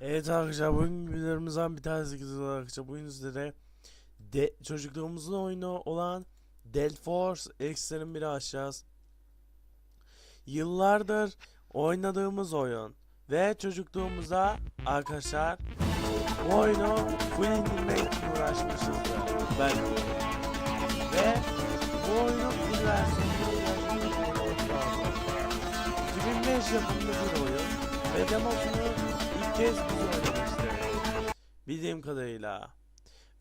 Evet arkadaşlar bugün videolarımızdan bir tanesi güzel arkadaşlar. Bugün sizlere de, çocukluğumuzun oyunu olan Dead Force X'lerin biri açacağız. Yıllardır oynadığımız oyun ve çocukluğumuzda arkadaşlar oyunu full indirmek için uğraşmışızdır. Ben ve bu oyunun full uğraşmışızdır. 2005 yapımlı bir oyun ve demosunu kez biz oynamıştık. Bildiğim kadarıyla.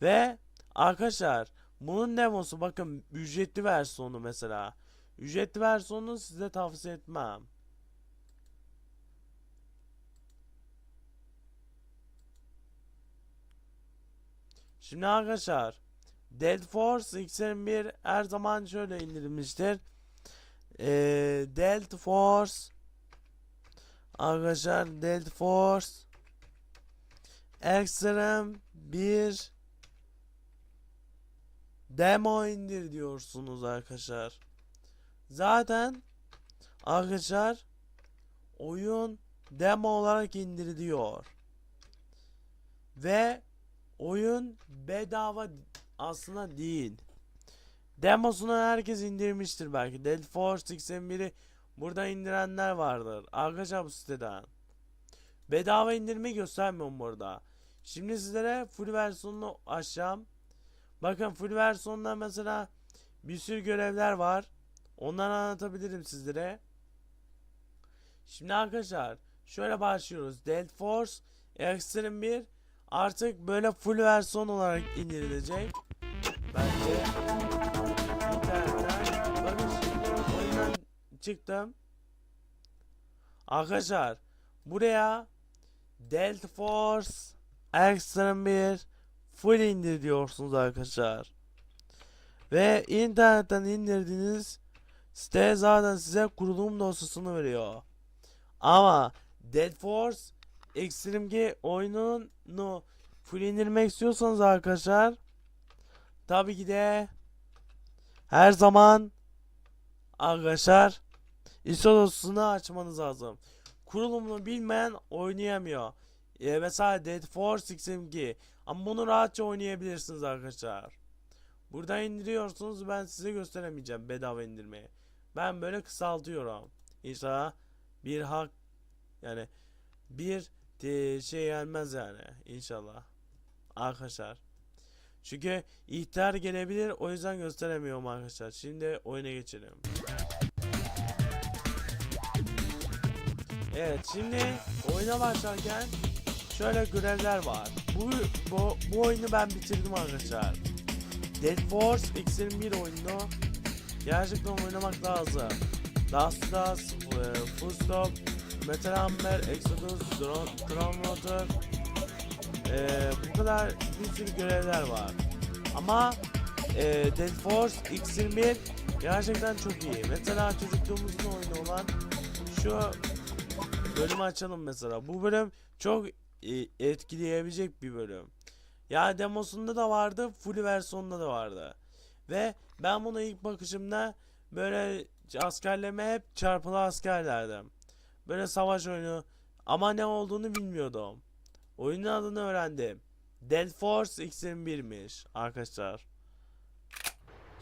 Ve arkadaşlar bunun demosu bakın ücretli versiyonu mesela. Ücretli versiyonunu size tavsiye etmem. Şimdi arkadaşlar Dead Force X1 her zaman şöyle indirilmiştir. Ee, Dead Force Arkadaşlar Dead Force Extreme bir demo indir diyorsunuz arkadaşlar. Zaten arkadaşlar oyun demo olarak indiriliyor. Ve oyun bedava aslında değil. Demosunu herkes indirmiştir belki. Dead Force X1'i Burada indirenler vardır. Arkadaşlar bu siteden. Bedava indirmeyi göstermiyorum burada. Şimdi sizlere full versiyonunu açacağım. Bakın full versiyonda mesela bir sürü görevler var. Onları anlatabilirim sizlere. Şimdi arkadaşlar şöyle başlıyoruz. Dead Force Extreme 1 artık böyle full versiyon olarak indirilecek. Bence internetten bakın şimdi oyundan çıktım. Arkadaşlar buraya Delta Force Extreme 1 full indir diyorsunuz arkadaşlar. Ve internetten indirdiğiniz site zaten size kurulum dosyasını veriyor. Ama Dead Force Extreme 2 oyununu full indirmek istiyorsanız arkadaşlar tabii ki de her zaman arkadaşlar ISO dosyasını açmanız lazım. Kurulumunu bilmeyen oynayamıyor. Ee, mesela Dead Force X2 ama bunu rahatça oynayabilirsiniz arkadaşlar. Buradan indiriyorsunuz ben size gösteremeyeceğim bedava indirmeyi. Ben böyle kısaltıyorum. İnşallah bir hak yani bir de şey gelmez yani inşallah. Arkadaşlar. Çünkü ihtar gelebilir o yüzden gösteremiyorum arkadaşlar. Şimdi oyuna geçelim. Evet şimdi oyuna başlarken şöyle görevler var. Bu, bu, bu oyunu ben bitirdim arkadaşlar. Dead Force X21 oyunu gerçekten oynamak lazım. Last Us, e, Full Stop, Metal Hammer, Exodus, Water e, bu kadar bir sürü görevler var. Ama e, Dead Force X21 gerçekten çok iyi. Mesela çocukluğumuzun oyunu olan şu bölümü açalım mesela. Bu bölüm çok e, etkileyebilecek bir bölüm. Ya demosunda da vardı, full versiyonunda da vardı. Ve ben bunu ilk bakışımda böyle askerleme hep çarpılı askerlerdim. Böyle savaş oyunu ama ne olduğunu bilmiyordum. Oyunun adını öğrendim. Dead Force X21'miş arkadaşlar.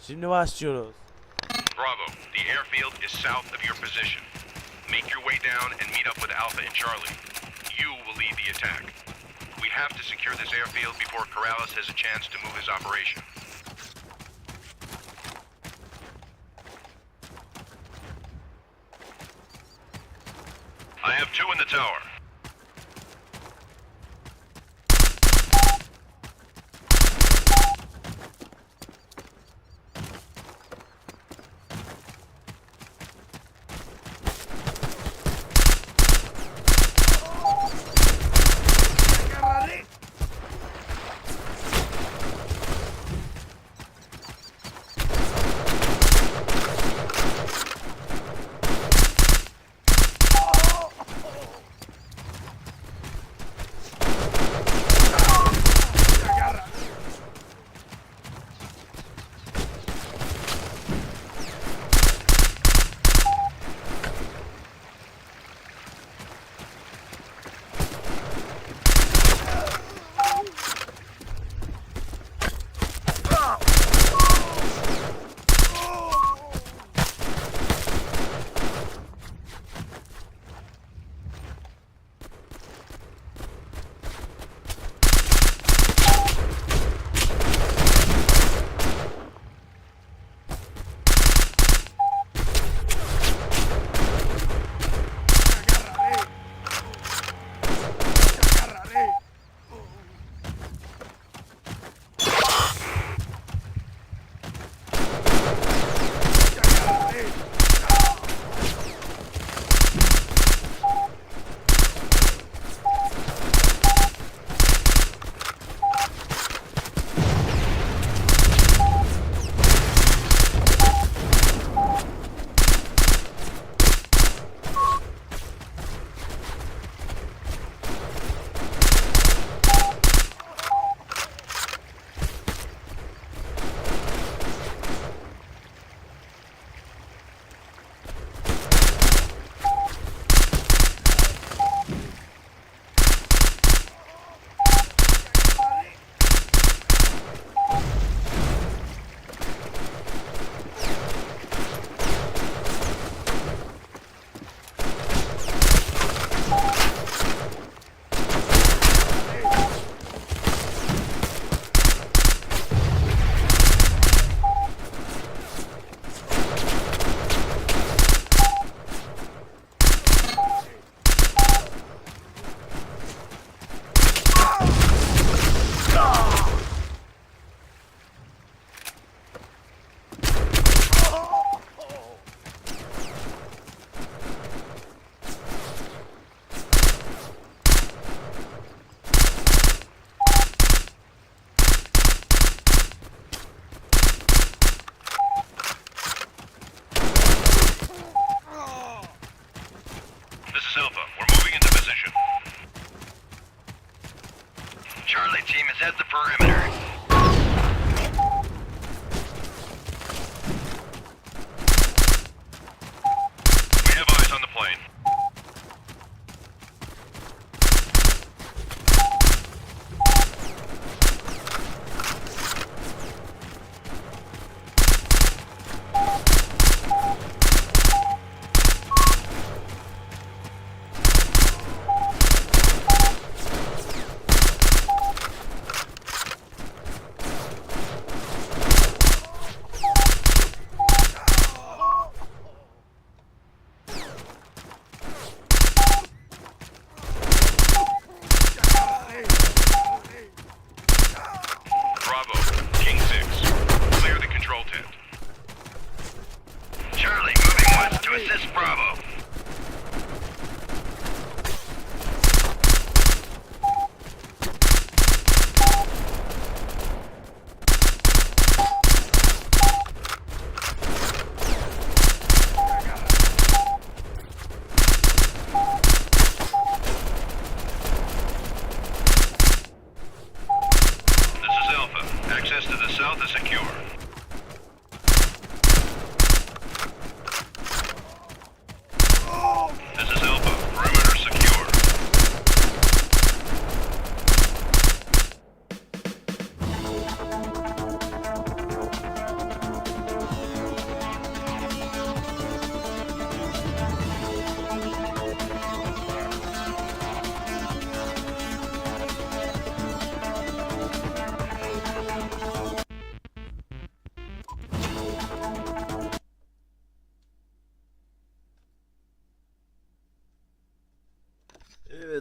Şimdi başlıyoruz. Bravo, the airfield is south of your position. Make your way down and meet up with Alpha and Charlie. You will lead the attack. We have to secure this airfield before Corrales has a chance to move his operation. I have two in the tower.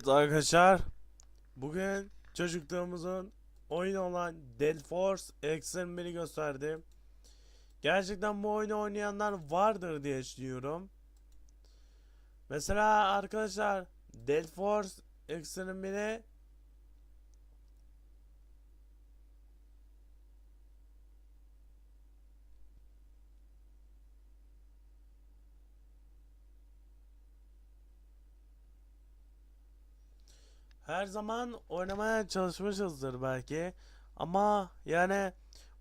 Evet arkadaşlar. Bugün çocukluğumuzun oyun olan Dead Force X'in beni gösterdim. Gerçekten bu oyunu oynayanlar vardır diye düşünüyorum. Mesela arkadaşlar Dead Force X'in biri her zaman oynamaya çalışmışızdır belki. Ama yani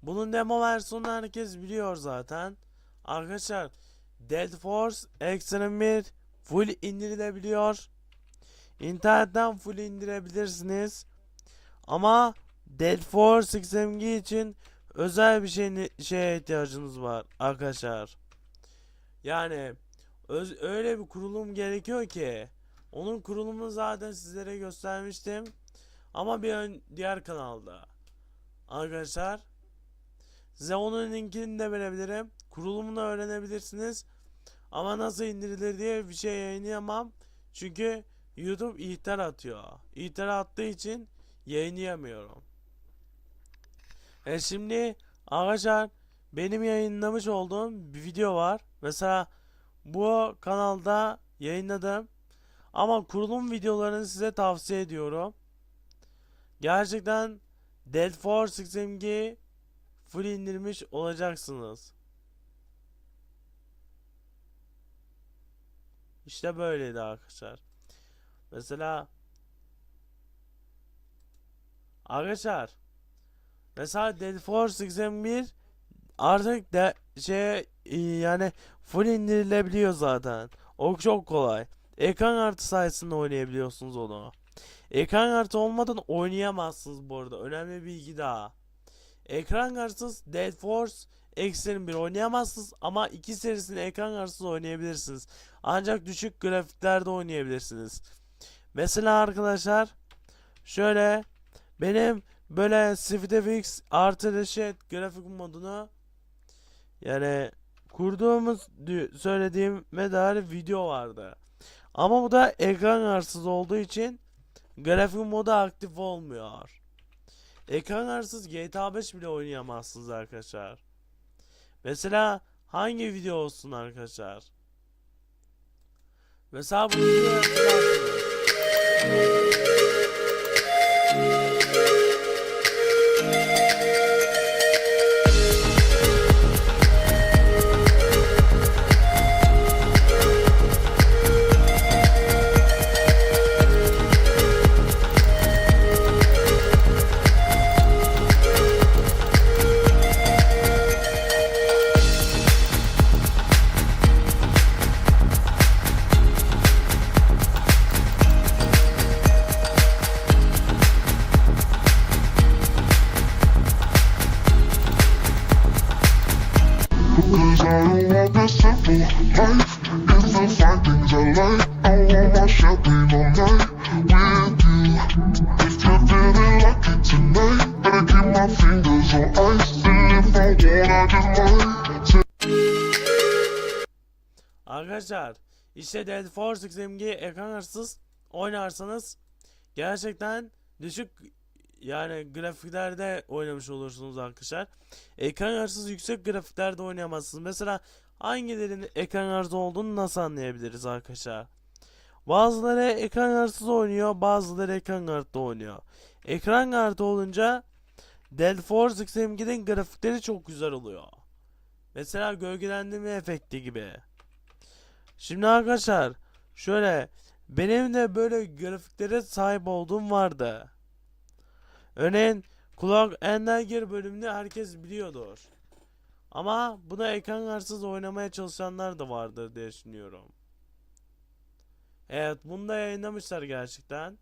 bunun demo versiyonu herkes biliyor zaten. Arkadaşlar Dead Force Extreme 1 full indirilebiliyor. İnternetten full indirebilirsiniz. Ama Dead Force XMG için özel bir şey şeye ihtiyacınız var arkadaşlar. Yani öz- öyle bir kurulum gerekiyor ki onun kurulumunu zaten sizlere göstermiştim. Ama bir ön, diğer kanalda. Arkadaşlar size onun linkini de verebilirim. Kurulumunu öğrenebilirsiniz. Ama nasıl indirilir diye bir şey yayınlayamam. Çünkü YouTube ihtar atıyor. İhtar attığı için yayınlayamıyorum. E şimdi arkadaşlar benim yayınlamış olduğum bir video var. Mesela bu kanalda yayınladım. Ama kurulum videolarını size tavsiye ediyorum. Gerçekten Dead Force XMG full indirmiş olacaksınız. İşte böyleydi arkadaşlar. Mesela Arkadaşlar Mesela Dead Force XM1 artık de şey yani full indirilebiliyor zaten. O çok kolay. Ekran kartı sayesinde oynayabiliyorsunuz onu. Ekran kartı olmadan oynayamazsınız bu arada. Önemli bir bilgi daha. Ekran kartsız Dead Force Extreme 1 oynayamazsınız ama iki serisini ekran kartsız oynayabilirsiniz. Ancak düşük grafiklerde oynayabilirsiniz. Mesela arkadaşlar şöyle benim böyle SwiftFX artı reşet grafik modunu yani kurduğumuz söylediğime dair video vardı. Ama bu da ekran kartsız olduğu için grafik modu aktif olmuyor. Ekran kartsız GTA 5 bile oynayamazsınız arkadaşlar. Mesela hangi video olsun arkadaşlar? Mesela bu Arkadaşlar işte Dead Force XMG ekransız oynarsanız gerçekten düşük yani grafiklerde oynamış olursunuz arkadaşlar. Ekran yarısız yüksek grafiklerde oynayamazsınız. Mesela hangilerinin ekran hırsız olduğunu nasıl anlayabiliriz arkadaşlar? Bazıları ekran hırsız oynuyor, bazıları ekran kartı oynuyor. Ekran kartı olunca Dead Force XMG'nin grafikleri çok güzel oluyor. Mesela gölgelendirme efekti gibi. Şimdi arkadaşlar şöyle benim de böyle grafiklere sahip olduğum vardı. Örneğin Clock Dagger bölümünü herkes biliyordur. Ama buna ekran kartsız oynamaya çalışanlar da vardır diye düşünüyorum. Evet bunu da yayınlamışlar gerçekten.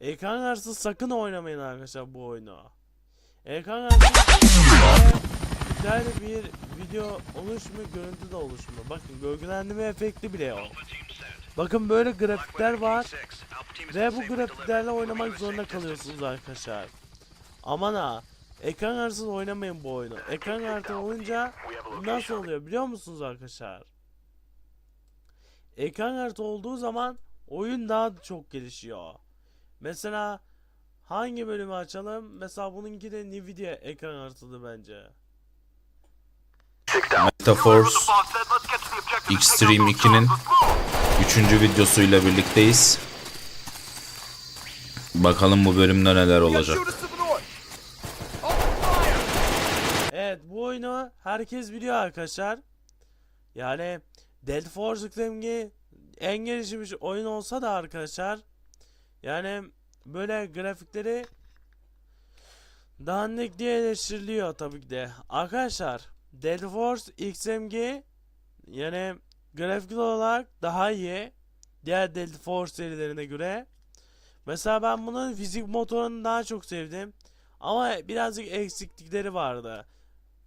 Ekran kartsız sakın oynamayın arkadaşlar bu oyunu. Ekran güzel bir video oluş mu görüntü de oluş mu? Bakın gölgelendirme efekti bile yok. Bakın böyle grafikler var ve bu grafiklerle oynamak zorunda kalıyorsunuz arkadaşlar. Aman ha ekran kartsız oynamayın bu oyunu. Ekran kartı olunca nasıl oluyor biliyor musunuz arkadaşlar? Ekran kartı olduğu zaman oyun daha çok gelişiyor. Mesela hangi bölümü açalım? Mesela bununki de Nvidia ekran kartılı bence. Metaforce Extreme 2'nin 3. videosuyla birlikteyiz. Bakalım bu bölümde neler olacak. Evet bu oyunu herkes biliyor arkadaşlar. Yani Dead Force Extreme en gelişmiş oyun olsa da arkadaşlar yani böyle grafikleri dandik diye eleştiriliyor tabii ki de. Arkadaşlar Dead Force XMG yani grafik olarak daha iyi diğer Dead Force serilerine göre. Mesela ben bunun fizik motorunu daha çok sevdim. Ama birazcık eksiklikleri vardı.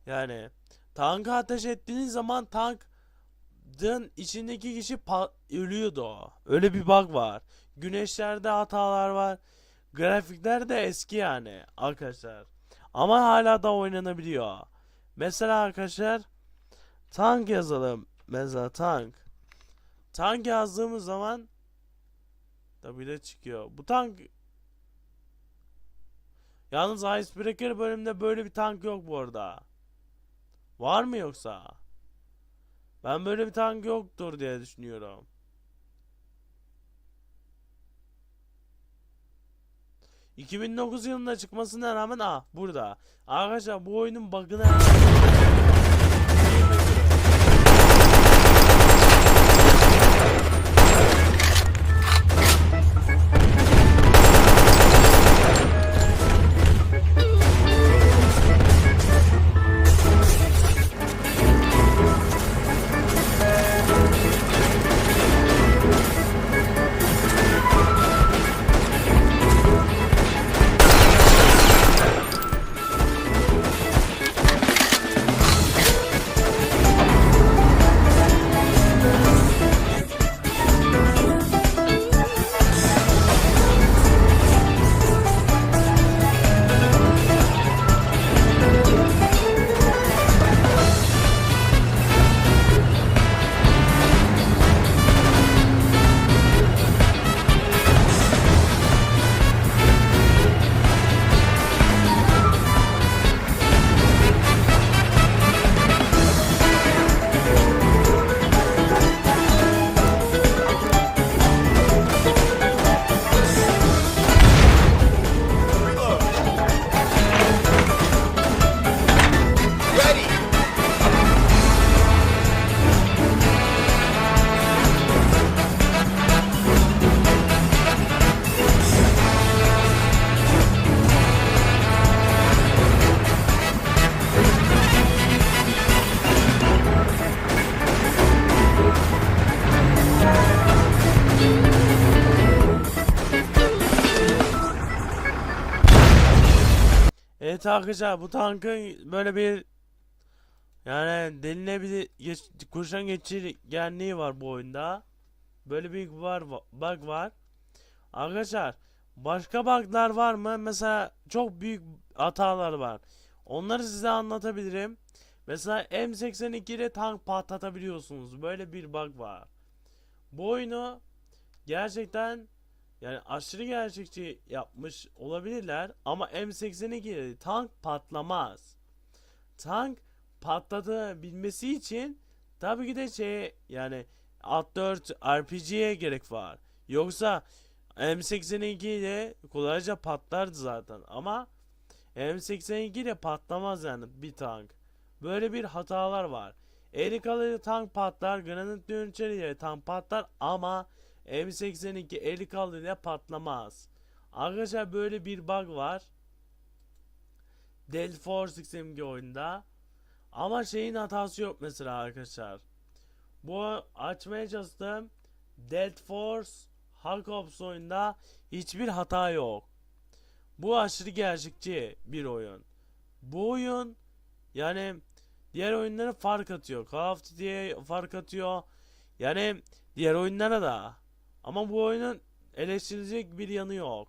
Yani tanka ateş ettiğiniz zaman tankın içindeki kişi ölüyordu. Öyle bir bug var. Güneşlerde hatalar var. Grafikler de eski yani arkadaşlar. Ama hala da oynanabiliyor. Mesela arkadaşlar tank yazalım. Mesela tank. Tank yazdığımız zaman tabi de çıkıyor. Bu tank Yalnız Icebreaker bölümünde böyle bir tank yok bu arada. Var mı yoksa? Ben böyle bir tank yoktur diye düşünüyorum. ...2009 yılında çıkmasına rağmen ah burada. Arkadaşlar bu oyunun bug'ını... Arkadaşlar bu tankın böyle bir yani denilebilir geç, kurşun geçirgenliği var bu oyunda. Böyle bir var bug var. Arkadaşlar başka bug'lar var mı? Mesela çok büyük hatalar var. Onları size anlatabilirim. Mesela M82 ile tank patlatabiliyorsunuz. Böyle bir bug var. Bu oyunu gerçekten yani aşırı gerçekçi yapmış olabilirler ama M82 ile tank patlamaz. Tank patlatabilmesi için tabii ki de şey yani 64 RPG'ye gerek var. Yoksa M82 ile kolayca patlardı zaten ama M82 ile patlamaz yani bir tank. Böyle bir hatalar var. Erikalı tank patlar, granit dönüşer ile tank patlar ama M82 Erikalı ile patlamaz. Arkadaşlar böyle bir bug var. Delta Force XMG oyunda. Ama şeyin hatası yok mesela arkadaşlar. Bu açmaya çalıştım. Delta Force Hack Ops oyunda hiçbir hata yok. Bu aşırı gerçekçi bir oyun. Bu oyun yani diğer oyunlara fark atıyor. Call of Duty'ye fark atıyor. Yani diğer oyunlara da. Ama bu oyunun eleştirilecek bir yanı yok.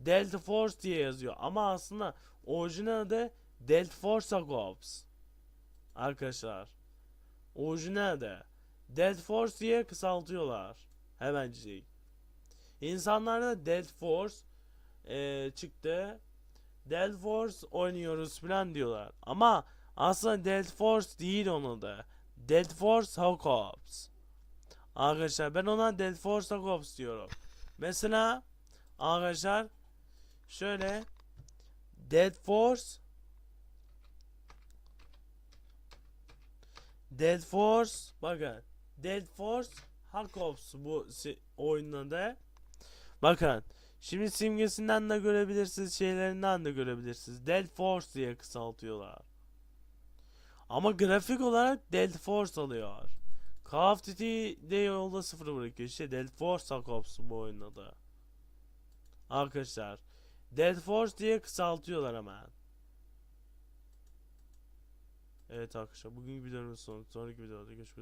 Delta Force diye yazıyor ama aslında orijinal adı Delta Force Ops. Arkadaşlar. Orijinal adı. Delta Force diye kısaltıyorlar. Hemencik. İnsanlarda Delta Force eee, çıktı. Delta Force oynuyoruz falan diyorlar. Ama aslında Delta Force değil onun da. Delta Force Hack Ops. Arkadaşlar ben ona Delta Force Ops diyorum. Mesela arkadaşlar şöyle Dead Force Dead Force bakın Dead Force Hack Ops bu oyunun adı. Bakın şimdi simgesinden de görebilirsiniz şeylerinden de görebilirsiniz. Dead Force diye kısaltıyorlar. Ama grafik olarak Dead Force alıyor. Call of Duty'de yolda sıfır bırakıyor. İşte Dead Force Ops bu oyunun adı. Arkadaşlar Dead Force diye kısaltıyorlar hemen. Evet arkadaşlar bugünkü videonun sonu. Sonraki videoda görüşmek üzere.